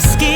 skin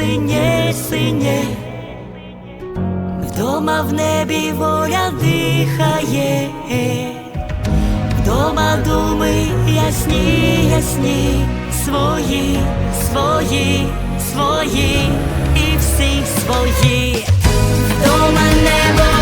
синє, синє, вдома в небі воля дихає, вдома думи ясні, ясні, свої, свої, свої. І всіх свої, вдома небо.